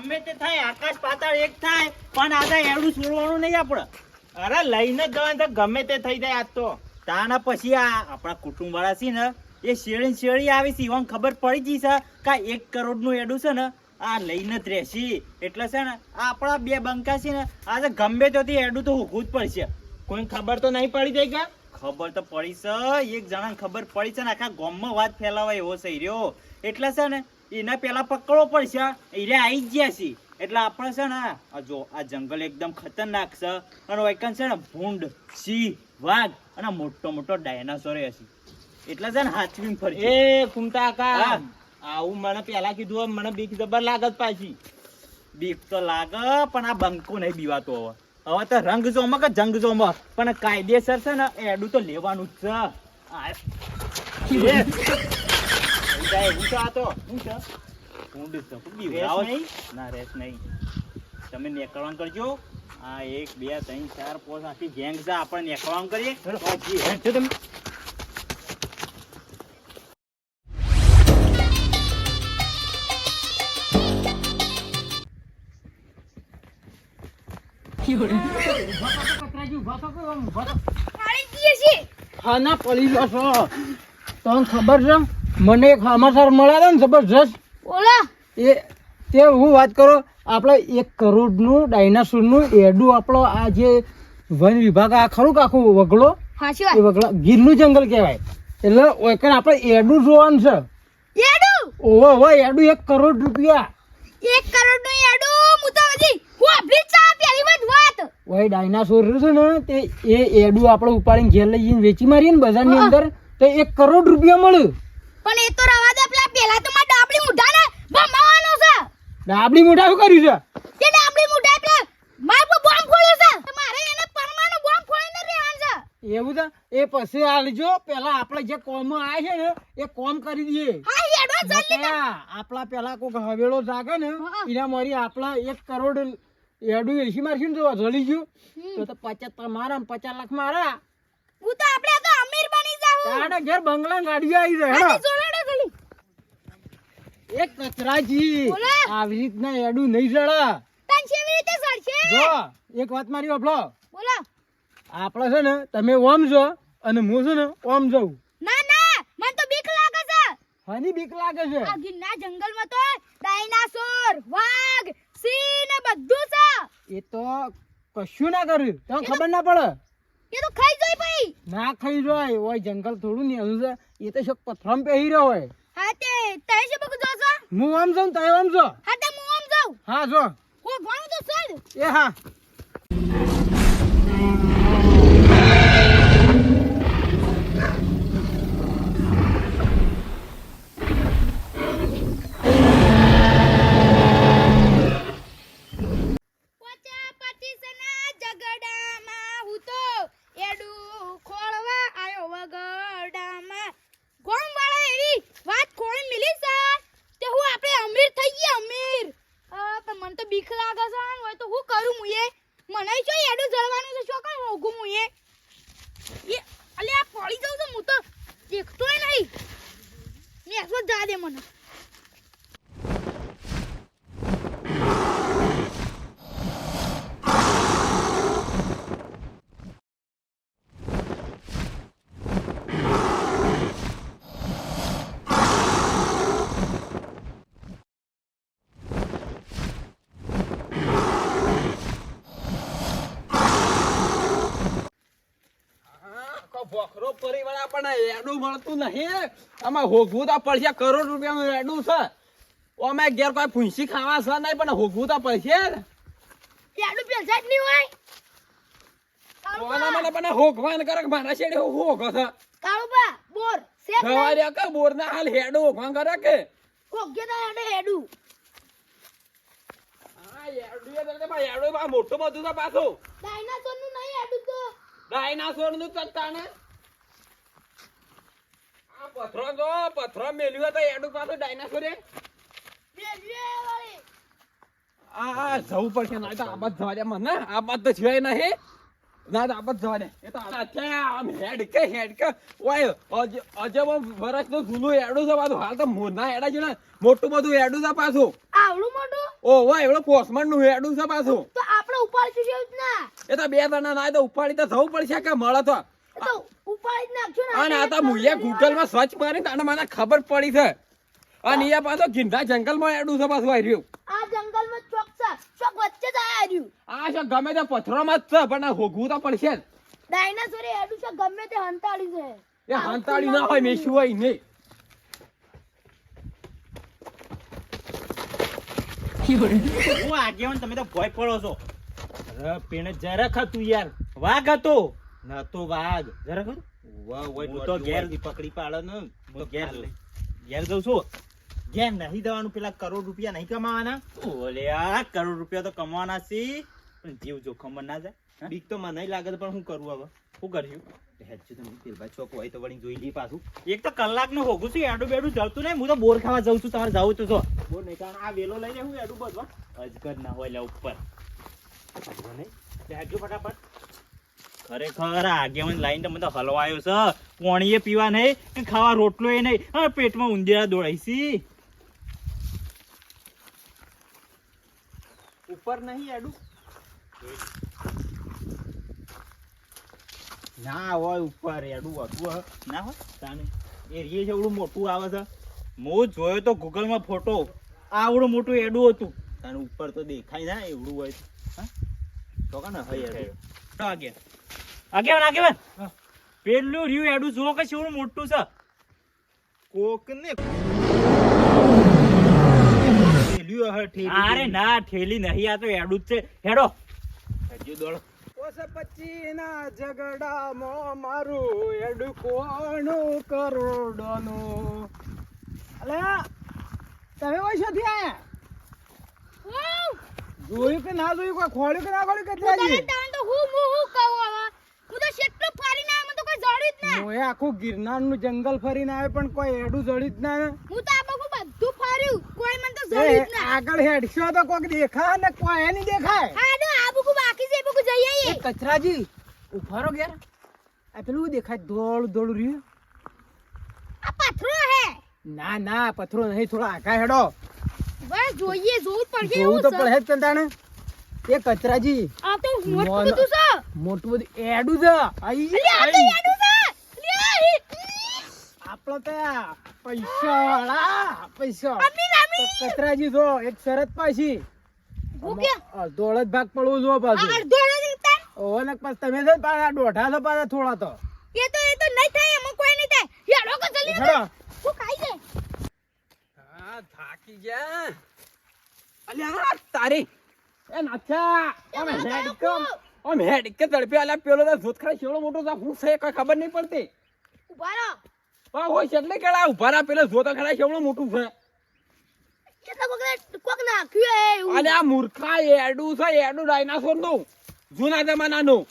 ગમે તે થાય, આકાશ પાતાળ એક થાય, પણ આ તો એવડું છોડવાનું નહીં આપણે અરે લઈને જ જવાનું તો ગમે તે થઈ જાય આજ તો. તાના પછી આ આપણા કુટુંબ વાળા છે ને, એ શેળી શેળી આવી છે, ઈવન ખબર પડી ગઈ છે કે એક કરોડનું એડું છે ને, આ લઈને જ રહેશે. એટલે છે ને આપણા બે બંકા છે ને આ તો ગમે તો એડું તો હોવું જ પડશે. કોઈ ખબર તો નહીં પડી જાય ખબર તો પડી છે. એક જણાને ખબર પડી છે ને, આખા ગામમાં વાત ફેલાવાય એવો છે રહ્યો. એટલે છે ને એના પેલા પકડવો પડશે. એને આવી ગયા છે. એટલે આપણે છે ને આ જો આ જંગલ એકદમ ખતરનાક છે. અને વૈકન છે ને ભૂંડ સિંહ વાઘ અને મોટો મોટો ડાયનાસોર હશે એટલે છે ને હાચવીને ફરી એ કુમતા કા આવું મને પેલા કીધું મને બીક જબર લાગત પાછી. બીક તો લાગે પણ આ બંકો નહીં બીવાતો હવે. હવે તો રંગ જોમો કે જંગ જોમો પણ કાયદેસર છે ને એડું તો લેવાનું જ છે. આ- તો છે. ઊંડ ના રેસ નહીં. તમે નેકળવાનું કરજો. આ એક બે ત્રણ ચાર પાંચ આખી ગેંગ છે આપણે નેકળવાનું કરીએ. હેડ છો તમે? પાડી તમને ખબર છે? મને એક સમાચાર મળ્યા હતા ને જબરજસ્ત. બોલો. એ તે હું વાત કરો આપણે એક કરોડનું ડાયનાસોરનું એડું આપણો આ જે વન વિભાગ આ ખરું આખું વગડો? એ વાત ગીરનું જંગલ કહેવાય. એટલે ઓયકણ આપણે એડું જોવાનું છે? એડું? ઓહો ઓવો એડું એક કરોડ રૂપિયા. એક કરોડનું એડું? હું તો હજી હું આપણી ચા પહેલી વાત વાત. ઓય ડાયનાસોર છે ને તે એ એડું આપણે ઉપાડીને ઘેર લઈ જઈને વેચી મારીએ ને બજારની અંદર તો એક કરોડ રૂપિયા મળે પણ એ તો રવા દે પેલા પેલા તો મારા ડાબડી મુઢા ને ભમાવાનો છે. ડાબડી મુઢા શું કર્યું છે? તે ડાબડી મુઢા એટલે માર પર બોમ્બ ફોડ્યો છે. મારે એને પરમાણુ બોમ્બ ફોડીને રહેવાનું છે. એવું છે? એ પછી આલજો પેલા આપણે જે કોમ આવે છે ને એ કોમ કરી દઈએ. હા એડો જલ્દી આપણા પેલા કોક હવેળો જાગે ને. એના મારી આપણા એક કરોડ એડું એસી મારશું તો જલી ગયું. તો પચાસ તમારા પચાસ લાખ મારા. હું તો આપણે તારા ઘેર બંગલા ગાડી આવી રહે એક કચરાજી. આવી રીતના એડું નહીં જડા. જો એક વાત મારી વાપરો. બોલો. આપણે છે ને તમે ઓમ જો અને હું છે ને ઓમ જઉં. ના ના મને તો બીક લાગે છે. હની બીક લાગે છે. આ ગીરના જંગલમાં તો ડાયનાસોર વાઘ સિંહ ને બધું છે. એ તો કશું ના કર્યું. તમને ખબર ના પડે. એ તો ખાઈ જાય ભાઈ ના ખાઈ જાય ઓય જંગલ થોડું ને છે. એ તો શોક પથરામ પહેરી રહ્યો હોય. હા તે તય છે બકુ જોશો હું આમ જાઉં તમે આમ જો હા તે હું આમ જાઉં. હા જો. હું ભણું તો ચાલ. એ હા. બીક લાગે છે હોય તો હું કરું મુએ મને જો એડું જળવાનું છે, શું કરું ઓગું મુએ એ? અલે આ પડી જાઉં છું, હું તો દેખતોય નહીં. નેસો જા દે મને આખો ભોખરો આપણને એડું મળતું નહીં. આમાં હોગવું તો પડશે કરોડ રૂપિયાનું એડું છે. અમે ઘેર કોઈ ફૂંસી ખાવા છે નહીં પણ હોગવું તો પડશે એડું પેસા જ નહીં હોય? ઓના મને પણ હોગવાન કરે મારા શેડે હોગો છે કાળુબા બોર સેફ સવારે કે બોરના હાલ હેડું હોગવાન કરે કે? કોગ્ય તો એડે એડું આ એડું એ તો ભાઈ એડું બા મોટું બધું છે પાછું. ડાયનાસોરનું નહીં એડું તો. ડાયનાસોરનું ચટ્ટાને આ પથરો જો પથરો મેલ્યું તો એડું પાછું ડાયનાસોર એ. આ જવું પડશે ના તો આ બાદ જવા દે મને. આ બાદ તો સિવાય નહીં. ના ના આપત જવા દે. એ તો અત્યારે આમ હેડ કે હેડ કે ઓય અજ- અજબ વર્ષનું જૂનું એડું છે પાછું. હાલ તો મોના એડા છે ને મોટું બધું એડું છે પાછું. આવડું મોટું? ઓ વાય એવડો પોસમનનું એડું છે પાછું. તો આપણે ઉપાડશું જેવું જ ના. એ તો બે જણા ના તો ઉપાડી તો જવું પડશે કે મળે તો. અને આ તો મુઈએ ગૂગલમાં સર્ચ મારી તને મને ખબર પડી છે. અને એ પાછો ગીંધા જંગલમાં એડું છે પાછું આવી રહ્યું. આ ચોક છે. ચોક વચ્ચે જ આયા રહ્યું. આ છે ગમે તે પથરો માં છે પણ આ હોગવું તો પડશે જ. ડાયનાસોર એડું છે ગમે તે હંતાળી છે. એ હંતાળી ના હોય. મેશું હોય નહીં. હું આગેવાન તમે તો ભય પડો છો. અરે પેણે જરાક હતું યાર. વાઘ હતો. નતો વાઘ. જરા હતું હું તો ઘેર પકડી પાડો ને. હું ઘેર જઉં. ઘેર જઉં છું. ઘેર નહીં દેવાનું પેલા કરોડ રૂપિયા નહીં કમાવાના. ઓલે આ કરોડ રૂપિયા તો કમાવાના છે. પણ જીવ જોખમમાં ના જાય બીક તો મને લાગે પણ હું કરું હવે. શું કર્યું હેડજો તમે પેલભાઈ ચોક હોય તો વળી જોઈ લઈએ પાછું. એક તો કલાકનું હોગું છું એડું બેડું જળતું નહીં. હું તો બોર ખાવા જાઉં છું તમારે જવું તો બોર નહીં કારણ આ વેલો લઈને હું એડું બધવા અજગર ના હોય લે ઉપર. હેડજો ફટાફટ. ખરેખર આગેવાન લાઈન તો મને હલવાયો છે. પોણીએ પીવા નહીં ખાવા રોટલો એ નહીં પેટમાં ઉંદીરા દોડાઈશી. ઉપર નહીં એડું ના હોય ઉપર એડું હતું. ના હોય? તાને એ રીએ છે એવડું મોટું આવે છે. હું જોયો તો ગૂગલમાં ફોટો. આવડું મોટું એડું હતું. તાને ઉપર તો દેખાય ના, એવડું હોય તો. હા? તો કાને હોય એડું આગે. આગેવાન આગેવાન પેલું રહ્યું એડું જુઓ કે કેવડું મોટું છે. કોક ને અરે ના ઠેલી નહીં આ તો એડું જ છે. હેડો. હજુ દોડો. ના ઝઘડામાં મારું એડું કોણું કરોડોનું? અલે તમે કોઈ શોધી આયા? જોયું કે ના જોયું? કોઈ ખોળ્યું કે ના ખોળ્યું તને કેટલાજી તાણ તો હું હું હું કહું હવે? હું તો શેટલો ફરી ના મને તો કોઈ જડ્યું જ ના. મોએ આખું ગિરનારનું જંગલ ફરીને આવે પણ કોઈ એડું જડ્યું જ ના ને. હું તો આ બાબુ બધું ફર્યું. કોઈ મને તો જડ્યું જ ના. આગળ હેડશો તો કોક દેખાય ને કોઈ નહીં દેખાય. હા તો આ બધું બાકી છે બુકુ જઈ આવીએ. કચરાજી ઉભારો ગેર આ પેલું દેખાય? દોડ દોડ રહ્યું. આ પથરો હે. ના ના પથરો નહીં થોડા આખા હેડો. જોઈએ જોવું જ પડશે જોવું તો છે. પડે જ તંતાણે એ કચરાજી. આ તો મોટું બધું છે. મોટું બધું એડું છે. આઈ. છે. આપણો તો પૈસા વાળા પૈસા કચરાજી જો એક શરત પાછી. ભૂખ્યા અડધો ભાગ પડવું જો પાછું. અડધો ને પાછું તમે છે પાછા દોઢા છો પાછા થોડા તો. એ તો એ તો નહીં થાય એમાં કોઈ નહીં થાય. યાડો કો જલ્દી હેડો. ખાઈ જાય હા થાકી ગયા. અલ્યા તારી. એ અમે એ હેડ કમ? અમે હેડ કે તડપે અલ્યા પેલો તો જોત ખરા શેવડો મોટો છે હું છે કોઈ ખબર નહીં પડતી. ઊભા રહો. પણ હોય છે એટલે કેળા ઊભા રહ્યા પેલો જોતો ખરા શેવડો મોટું છે. કેટલા કોક કોક નાખ્યું હે અને આ મૂર્ખા એડું છે એડું ડાયનાસોરનું જૂના જમાનાનું.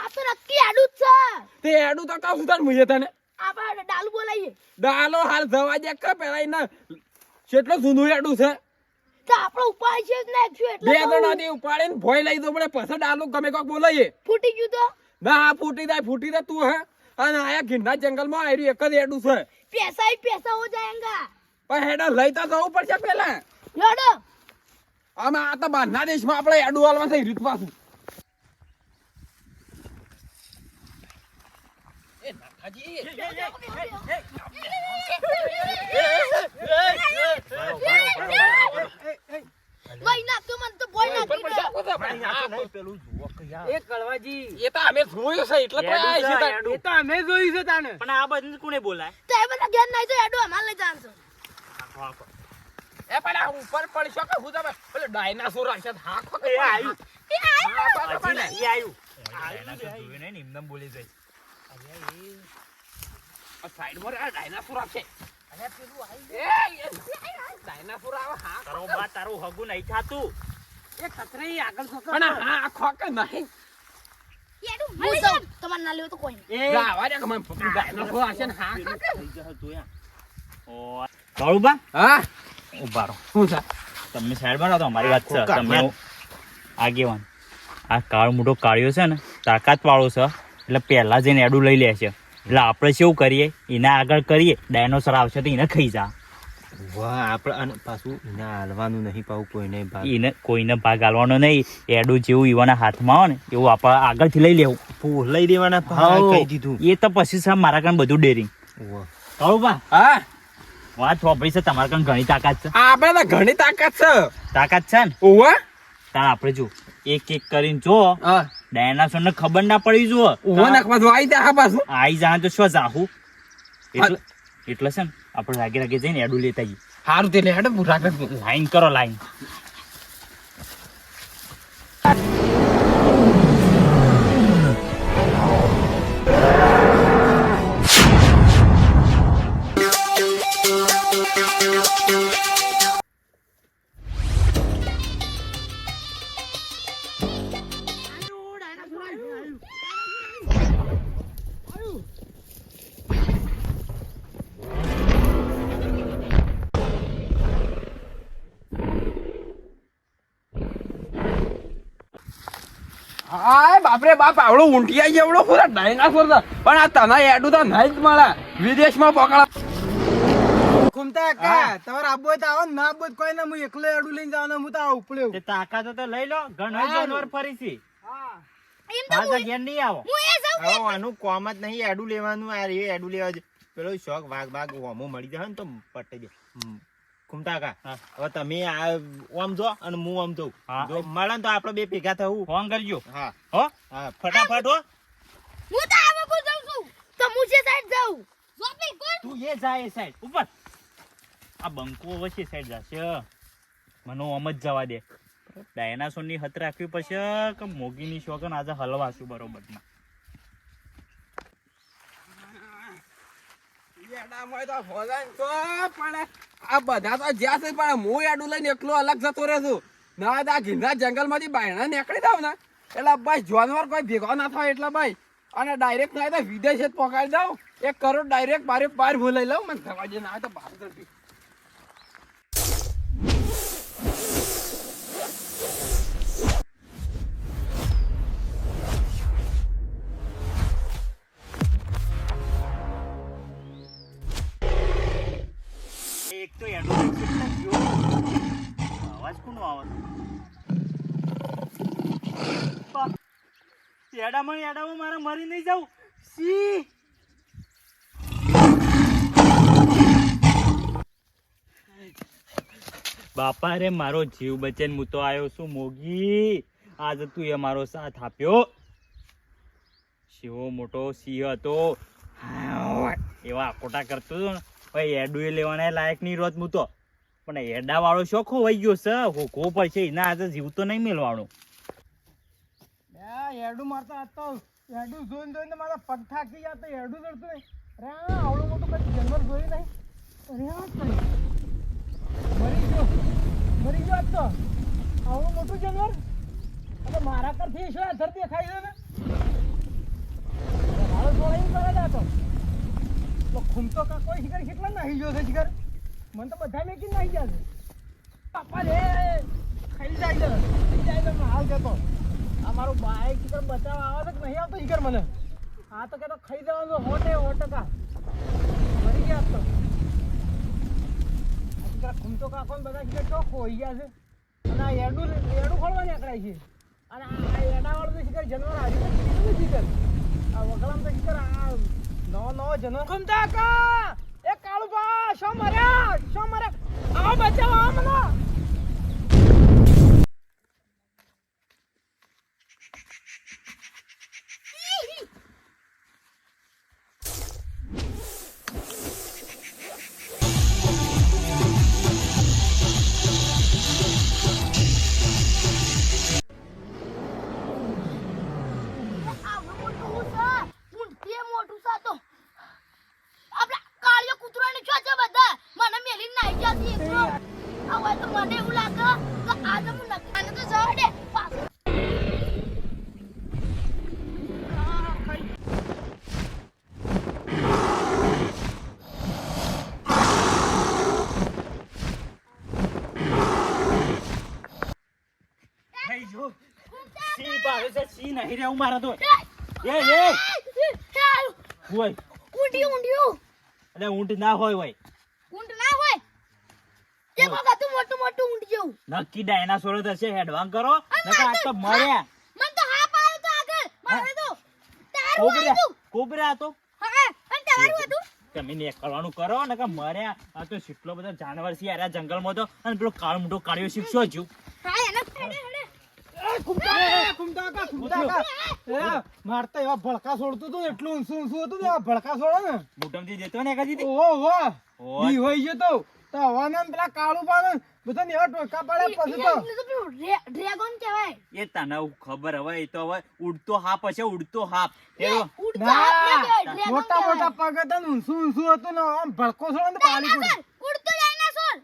આ તો નક્કી આડું જ છે. તે એડું તો સુધાર મુજે તને? આપણે ડાલુ બોલાઈએ. ડાલો હાલ જવા દે કે પેલા એના કેટલું જૂનું એડું છે. તો આપણો ઉપાય છે જ લઈ દો પડે પછી ડાલુ ગમે કોક બોલાઈએ. ફૂટી ગયું તો? ના ફૂટી જાય ફૂટી જાય તું હે. અને આયા ગિરના જંગલમાં આયરી એક જ એડું છે. પૈસા પૈસા હો જાયેંગા પણ હેડા લઈ તો જવું પડશે પેલા આમાં આ તો બહારના દેશમાં આપણે એડું હાલવા થઈ રીત પાછું. ઉપર પડશો કે હું તમે? પેલો ડાયનાસોર હશે હાખો કે આવ્યું આવ્યું બોલી જાય. સાઈડમાં આ ડાયનાસોર આવશે. અરે પેલું આવી એ ડાયનાસોર આવે હા. તારો બા તારું હગું નહીં થાતું. એ કતરે આગળ ખોક પણ હા ખોક નહીં. તમારે ના લેવો તો કોઈ નહીં. આવા દે મને ડાયનાસોર આવશે ને હા થઈ જશે જોયા ઓ બાળુબા? હા? ઊભા રહો. શું છે તમે સાઈડ બનાવો અમારી વાત છે. તમે આગેવાન. આ કાળ મોટો કાળિયો છે ને તાકાત વાળો છે. એટલે પહેલા જઈને એડું લઈ લે છે એટલે આપણે શું કરીએ? એના આગળ કરીએ. ડાયનોસર આવશે તો એને ખાઈ જા. વાહ આપણે અને પાછું એને હાલવાનું નહીં પાવું કોઈને ભાગ. એને કોઈને ભાગ હાલવાનો નહીં. એડું જેવું ઈવાના હાથમાં આવે ને એવું આપણે આગળથી લઈ લેવું. પૂ લઈ દેવાના ભાવ ભાગ કહી દીધું. એ તો પછી સાહેબ મારા કારણે બધું ડેરિંગ વાહ. કહું બા. હા. વાત વાપરી છે તમારા કારણે ઘણી તાકાત છે. આપણે તો ઘણી તાકાત છે. તાકાત છે ને? ઓવા તાર આપણે જો એક એક કરીને જો. હા. ડાયનાસોર ને ખબર ના પડી જુઓ. ઓવા નાખવા જો આવી જા પાછું. આઈ જા તો શું જાહુ? એટલે એટલે છે ને આપણે રાગે રાગે જઈને એડું લેતા જઈએ સારું તે હેડ પૂરા કર લાઈન કરો લાઈન. બાપરે બાપ આવડો ઊંટિયા જેવડો પૂરા ડાયનાસોર છે. પણ આ તને એડું તો નહીં જ મળે. વિદેશમાં પકડા. ઘૂમતા કા તમારે આબો તો આવો ના આબો કોઈ ના હું એકલો એડું લઈને જવાનો હું તો આવું ઉપડ્યો તે તાકાતો તો લઈ લો ઘણો જાનવર ફરી છે એમ તો હું ઘેર નહીં આવો. હું એ જાઉં આનું કોમ જ નહીં એડું લેવાનું આ એ એડું લેવા જ. પેલો શોખ વાઘ વાઘ હોમો મળી જાય ને તો પટી દે. કુમતા કા હવે તમે આ ઓમ જો અને હું ઓમ જોઉં. જો મળે તો આપણે બે ભેગા થવું. ફોન કરજો. હા. હો? હા ફટાફટ હો. હું તો આ વખત જાઉં છું. તો હું જે સાઈડ જાઉં. શોપિંગ કોણ તું એ જાય એ સાઈડ. ઉપર. આ બંકો વચ્ચે સાઈડ જશે. મને ઓમ જ જવા દે. ડાયનાસોરની હત રાખવી પડશે કે મોગીની શોખન આજે હલવાશું બરોબર ના એડામાં તો ભોજન તો પણ આ બધા તો જ્યાં છે, પણ હું એડું લઈને એકલો અલગ જતો રહે છું. ના, આ ગીરના જંગલમાંથી બાયણા નીકળી દઉં ને, એટલે ભાઈ જાનવર કોઈ ભેગો ના થાય એટલે ભાઈ, અને ડાયરેક્ટ ના તો વિદેશ જ પહોંચાડી દઉં. એક કરોડ ડાયરેક્ટ બારે પાર ભૂલાઈ લઉં, મને થવા દે, ના તો બહાર જતી. અવાજ કોનો આવે? એડામાં એડામાં મારે મરી નહીં સી બાપા રે, મારો જીવ બચેન હું તો આવ્યો છું, મોગી. આજ તું એ મારો સાથ આપ્યો. શિવો મોટો સિંહ હતો. એવા ખોટા કરતો હતો ને. ભાઈ, એડુએ લેવાના લાયક નહીં રોત હું પણ એડા વાળો શોખો વહી ગયો છે. હોકો છે એના આજે જીવ તો નહીં મેળવાનો. એડું મારતા આ તો એડું જોઈને જોઈને મારા પગ થાકી ગયા તો એડું જડતું નહીં. આ આવડું મોટું કઈ જંગલ જોયું નહીં? અરે મરી ગયો. મરી ગયો તો. આવડું મોટું જંગલ? એટલે મારા કરથી શું અધર દેખાય છે? ને મારો જોડાઈને કરે તો. ખૂમતો કા કોઈ શિકાર કેટલા નાહી ગયો છે શિકાર? મને તો બધા મેકી આવી ગયા છે. બાપા રે, ખાઈ જાય ખાઈ જાય છે, હાલ કહેતો આ મારું બાઈક શિકાર બચાવવા આવે છે નહીં આવતો શિકાર મને. આ તો કહેતો, ખાઈ જવાનું હોટે હોટકા મરી ગયા તો. આ શિકાર ખૂમતો કાકો ને બધા શિકાર ચોખ્ખો હોઈ ગયા છે. અને આ એડું એડું ખોલવા નીકળાય છે. અને આ એડાવાળું તો શિકાર જનવર હારી તો કીધું શિકાર આ વગલામ તો શિકાર આ નવો નવો જનવર. ખૂમતા કા કાળુબા શો મર્યા શો મર્યા આવો બચાવો મને મને એવું લાગે કે આજે હું નક્કી તો જવા દે પાછું થઈ જો સિંહ નહીં રે હું મારે તો એ, એ હોય ઊંધિયું. એટલે ઊંટ ના હોય હોય એક વખત હતું મોટું મોટું ઊંટ જેવું. નક્કી ડાયનાસોર જ હશે હેડવાંગ કરો. નકર આ તો મર્યા. મન તો હા આવ્યો તો આગળ. મારે તો તારું કોબરા આવ્યું કોબરા તો હા અને તમારું હતું. તમે નીકળવાનું કરો ને કે મર્યા. આ તો કેટલો બધો જાનવર છે યાર જંગલમાં તો. અને પેલો કાળ મોટો કાળિયો શીખશો જ હા એને હેડે હેડે. એ, ઘૂમતા કા, ઘૂમતા કા, ઘૂમતા કા. એ, માર તો એવા ભડકા છોડતું હતું એટલું ઊંચું ઊંચું હતું એવા ભડકા છોડે ને. મોટમથી જતો ને. ઓય. ઈ હોય છે તો. તો હવાના પેલા કાળું પાડે ને, એવા ટોયકા પાડે પછી તો. એટલે તો પેલું ડ્રે- ડ્રેગન કહેવાય. એ તને ખબર હવે એ તો હવે ઉડતો હાપ હશે ઉડતો હાપ. એવો ઉડતો ના, હાથ ના કહેવાય, ડ્રેગન મોટા મોટા પગ હતા ને, ઊંચું ઊંચું હતું ને, આમ ભડકો છોડે ને પાણી પડે. ડાયનાસોર, ઉડતો ડાયનાસોર.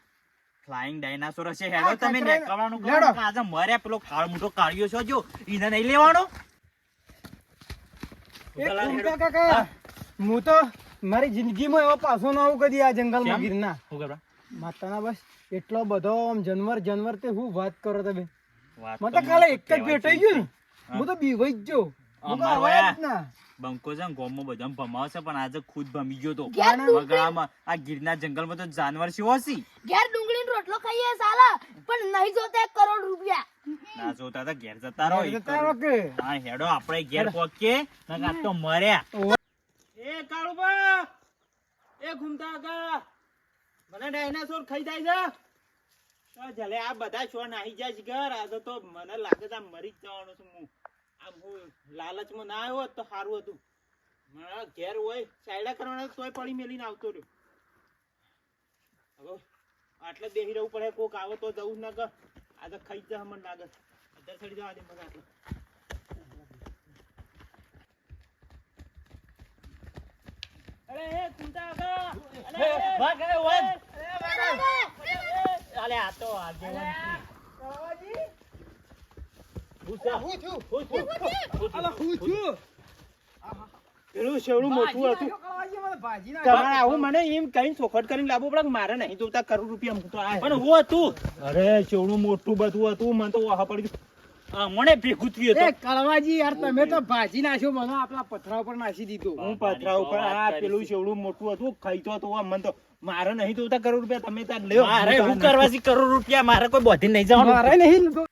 ફ્લાઇંગ ડાયનાસોર હશે હેડો તમે કચરા- કરો આજે મરે પેલો કાળ મોટો કાળિયો છો જો ઈને નહીં લેવાનો? એ કાકા, હું. તો મારી જિંદગીમાં એવો પાછો ના આવું કદી આ જંગલમાં ગીરના હું કરવા માતાના બસ એટલો બધો આમ જનવર જનવર તે હું વાત કરો તમે? વાત મને કાલે એક જ ભેટાઈ ગયું ને. હું. તો બીવાઈ જ ગયો હું તો અમાર અવાજ વયા. જ ના બંકો છે ને બધા ભમાવશે પણ આજે ખુદ ભમી ગયો તો. વગડામાં આ ગીરના જંગલમાં તો જાનવર છે ઓછી ઘેર ડુંગળીનો રોટલો ખાઈએ સાલા પણ નહીં જોતા એક કરોડ રૂપિયા. ના જોતા તો ઘેર જતા રહો? હા હેડો આપણે ઘેર તો મર્યા. એ કાળુબા એ ઘૂમતા કા મને ડાયનાસોર ખાઈ જાય છે? જલે આ બધા છો નાહી જાય ઘર. આ તો મને લાગે છે મરી જ છું હું આમ હું લાલચમાં ના આવ્યો તો સારું હતું. મારા ઘેર હોય, સાયડા કરવાના તોય પડી મેલીને આવતો રહ્યો. હવે આટલે બેસી રહેવું પડે, કોક આવો તો જવું ના કર. આ તો ખાઈ જ મને લાગે. અત્યારે ચડી જવા દે મને આટલે. અરે કુંતા આગા અરે ભાગ અરે વન. અલે આ તો આગેવાન છે. હું છે? હું છું. હું છું. અલા હું છું. પેલું શેવડું મોટું હતું. કાળવાજી મને ભાજી ના તમારે આવું મને એમ કઈ ચોખટ કરીને લાવવું પડે મારે નહીં જોતા કરોડ રૂપિયા મૂકતો. આ પણ હું હતું. અરે શેવડું મોટું બધું હતું. મને તો વાહ પડી મને ભેગું થયું એ કળવાજી યાર તમે તો ભાજી નાખ્યો મને આપણા પથરા ઉપર નાખી દીધું. હું પથરા ઉપર આ પેલું શેવડું મોટું હતું ખાઈતો હતો આ મને તો મારે નહીં જોતા કરોડ રૂપિયા તમે ત્યાં લ્યો. મારે હું કરવા કરોડ રૂપિયા મારે કોઈ બોધી નહીં જવાનું. મારે નહીં લીધો.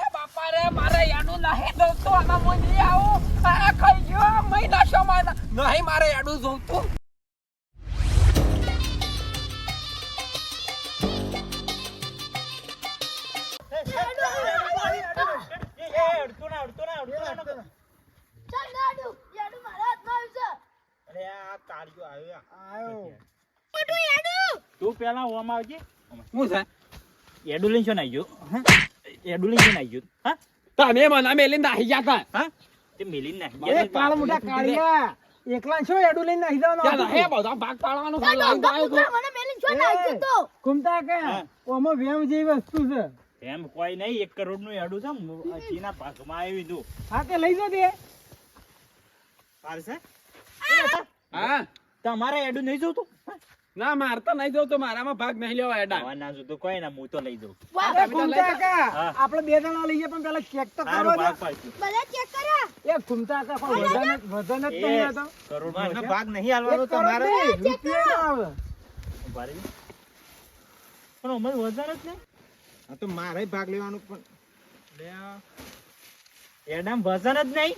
એ બાપા રે મારે યાડું નહીં દોસ્તો આના હું નહીં આવું. આ ખાઈ ગયો મહિના શો મારા નહીં મારે યાડું જોતું ઓમ આવજે. હું છે? એડુલિન છો શું નાઈ ગયો? એડું લઈને શું નાઈ ગયો? હા? તમે મને મેલી નાહી ગયા તા હા? તે મેલીને નાહી ગયા કાળા મોટા કાળિયા. એકલા છો એડુલિન નાહી દેવાનો હે બધા ભાગ પાડવાનો ચાલ ખાલી ડોંગર તો મને મેલીને છો નાખી તો? કુમતા કે? ઓમો વેમ જેવી વસ્તુ છે. એમ કોઈ નહીં એક કરોડનું એડું છે ચીના ભાગમાં આવી તું હા તે લઈ જો તે. પારસે હા. તમારે એડું નહીં જોતું? ના મારતા નહીં નહીં તો મારામાં ભાગ નહીં લેવા એડા. આવા ના જોતું કોઈ ના હું તો લઈ જાઉં. વાહ અરે ઘૂમતા કા આપણે બે જણા લઈએ પણ પેલા ચેક તો કરો બધા ચેક કરો. એ ઘૂમતા કા પણ વજન જ- વજન જ નહીં આતો કરોડ ભાગ નહીં આલવાનો તમારે. રૂપિયા આવે. પણ અમારે વધારે જ નહીં. આ તો મારે ભાગ લેવાનું પણ. લે એડામ વજન જ નહીં.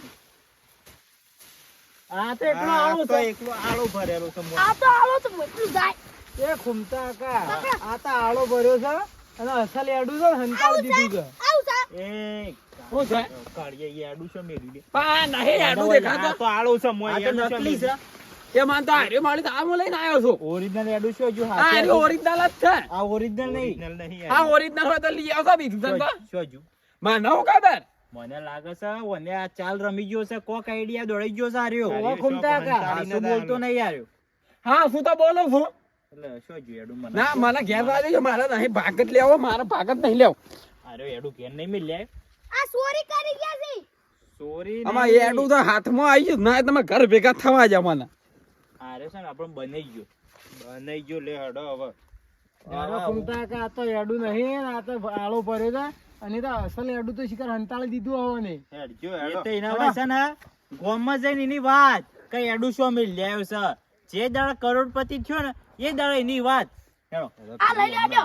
આ તો એકલો આળો તો છે. એકલો આળો ભરેલો છે આ તો આળો તો મોટું જાય. એ ખુમતા કા આ તો આળો ભર્યો છે અને અસલ એડું છે ને દીધું છે. આવું છે એ હું છે કાળીએ ઈ આડું છે મેલ્યું લે. પા નહીં આ દેખાતો? તો આળો છે મોય આ તો છે નકલી છે. એ માનતા હાર્યો મારી તો આમ લઈને આવ્યો છું. ઓરિજિનલ એડું છે હજુ આ ઓરિજિનલ જ છે. આ ઓરિજિનલ નહીં. નહીં આ ઓરિજિનલ હોય તો લઈ આવતો બીજું તને તો શું હજુ? મને હું ખબર? મને લાગે છે ઓને આ ચાલ રમી ગયો છે કોક આઈડિયા દોડી ગયો છે આર્યો ઓ ઘૂમતા કા શું બોલતો નહીં આર્યો હા હું તો બોલો છું એટલે શું હજુ મને ના મને ઘેર વાળી છે મારા નહીં ભાગત લેવો મારે ભાગત નહીં લેવો. આર્યો એડું ઘેર નહીં મિલ્યા આ ચોરી કરી ગયા છે. સોરી આમાં એડું તો હાથમાં આવી ગયું ના તમે ઘર ભેગા થવા જ મને. આરે છે ને બને બની ગયો. બનાઈ ગયો લે હડો હવે. ખુમતા કા આ તો એડું નહીં આ તો આળો ભર્યો છે. અને તો અસલ એડું તો શિકાર હંતાળી દીધું આવને એ તો એના પાસે ને ગોમમાં જઈને એની વાત. કઈ એડું શું મિલ લ્યાયો છે? જે દાડા કરોડપતિ થયો ને એ દાડા એની વાત. હેડો. આ લઈ લેજો.